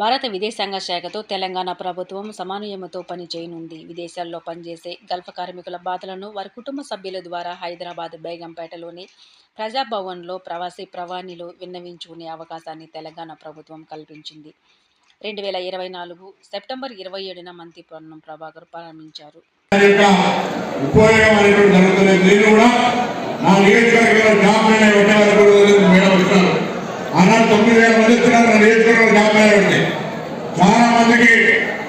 భారత విదేశాంగ శాఖతో తెలంగాణ ప్రభుత్వం సమన్వయంతో పనిచేయనుంది. విదేశాల్లో పనిచేసే గల్ఫ్ కార్మికుల బాధలను వారి కుటుంబ సభ్యుల ద్వారా హైదరాబాద్ బేగంపేటలోని ప్రజాభవన్లో ప్రవాసీ ప్రవాణిలో విన్నవించుకునే అవకాశాన్ని తెలంగాణ ప్రభుత్వం కల్పించింది. రెండు వేల ఇరవై నాలుగు సెప్టెంబర్ ఇరవై ఏడున మంత్రి పొన్నం ప్రభాకర్ ప్రారంభించారు. ఉపయోగం అనేటువంటి జరుగుతుంది నేను కూడా నా తొమ్మిది వేల మంది ఇస్తున్నారు నా నియోజకవర్గంలో జాబ్ మేళ ఉంది. చాలా మందికి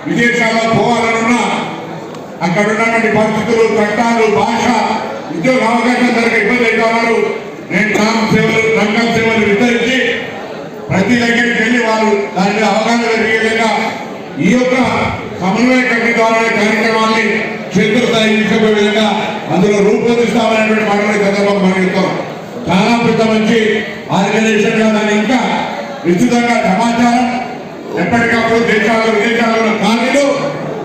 విదేశాల్లో పోవాలనున్నా అక్కడ ఉన్నటువంటి పరిస్థితులు చట్టాలు భాష ఉద్యోగ అవకాశం ధరకు ఇబ్బంది అయితే ఉన్నారు నేను గ్రామ సేవలు రంగం సేవలు విస్తరించి ప్రతి దగ్గరికి వెళ్ళి వాళ్ళు దాని మీద అవగాహన కలిగే విధంగా ఈ యొక్క సమన్వయ కమిటీ ద్వారా కార్యక్రమాన్ని క్షేత్ర స్థాయి తీసుకుపోయే విధంగా అందులో రూపొందిస్తామనేటువంటి మాటలు ఈ సందర్భంగా మనం చెప్తాం చాలా పెద్ద మంచి ఆర్గనైజేషన్గా దాన్ని ఇంకా విస్తృతంగా సమాచారం ఎప్పటికప్పుడు దేశాల్లో విదేశాల్లో ఉన్న కార్మికులు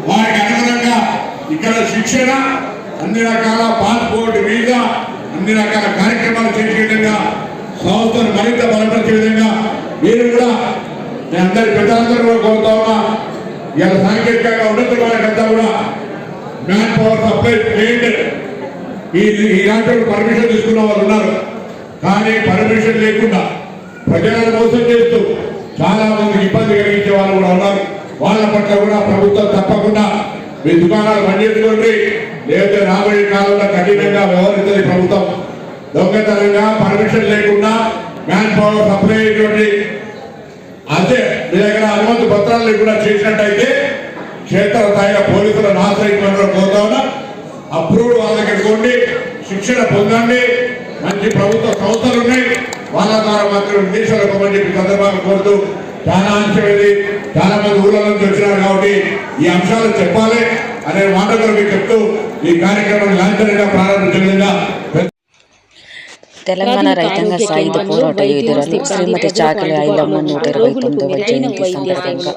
వారికి అనుగుణంగా ఇక్కడ శిక్షణ అన్ని రకాల పాస్పోర్ట్ వీసా అన్ని రకాల కార్యక్రమాలు చేసే విధంగా సంస్థను మరింత బలపరిచే విధంగా మీరు కూడా మీ అందరి పెద్దలందరూ కూడా కోరుతా ఉన్నా ఇలా సాంకేతికంగా ఉన్నత వాళ్ళకంతా కూడా మ్యాన్ పవర్ సప్లై చేయండి. ఈ ఇలాంటి పర్మిషన్ తీసుకున్న వాళ్ళు ఉన్నారు. కానీ పర్మిషన్ లేకుండా ప్రజలను మోసం చేస్తూ చాలా మందికి ఇబ్బంది కలిగించే వాళ్ళు కూడా ఉన్నారు. వాళ్ళ పట్ల కూడా ప్రభుత్వం తప్పకుండా మీ దుకాణాలు పనిచేసుకోండి లేకపోతే రాబోయే కాలంలో కఠినంగా వ్యవహరిస్తుంది ప్రభుత్వం. దొంగతనంగా పర్మిషన్ లేకుండా మ్యాన్ పవర్ సప్లై అయ్యేటువంటి అదే మీ దగ్గర అనుమతి పత్రాలు లేకుండా చేసినట్టయితే క్షేత్ర స్థాయిలో పోలీసులను ఆశ్రయించడంలో కోరుతా ఉన్నా. అప్రూవ్డ్ వాళ్ళ దగ్గరికి శిక్షణ పొందండి. మంచి ప్రభుత్వ సంస్థలు ఉన్నాయి. వాళ్ళ ద్వారా మాత్రం విదేశాలకు పోమని చెప్పి సందర్భంగా కోరుతూ చాలా అంశం ఇది చాలా మంది ఊళ్ళ నుంచి వచ్చినారు కాబట్టి ఈ అంశాలు చెప్పాలి అనే మాట కొరకు చెప్తూ ఈ కార్యక్రమాన్ని లాంఛనంగా ప్రారంభించే విధంగా తెలంగాణ రైతాంగ సాయుధ పోరాట యోధురాలు శ్రీమతి చాకలి ఐలమ్మ నూట ఇరవై తొమ్మిదవ జయంతి సందర్భంగా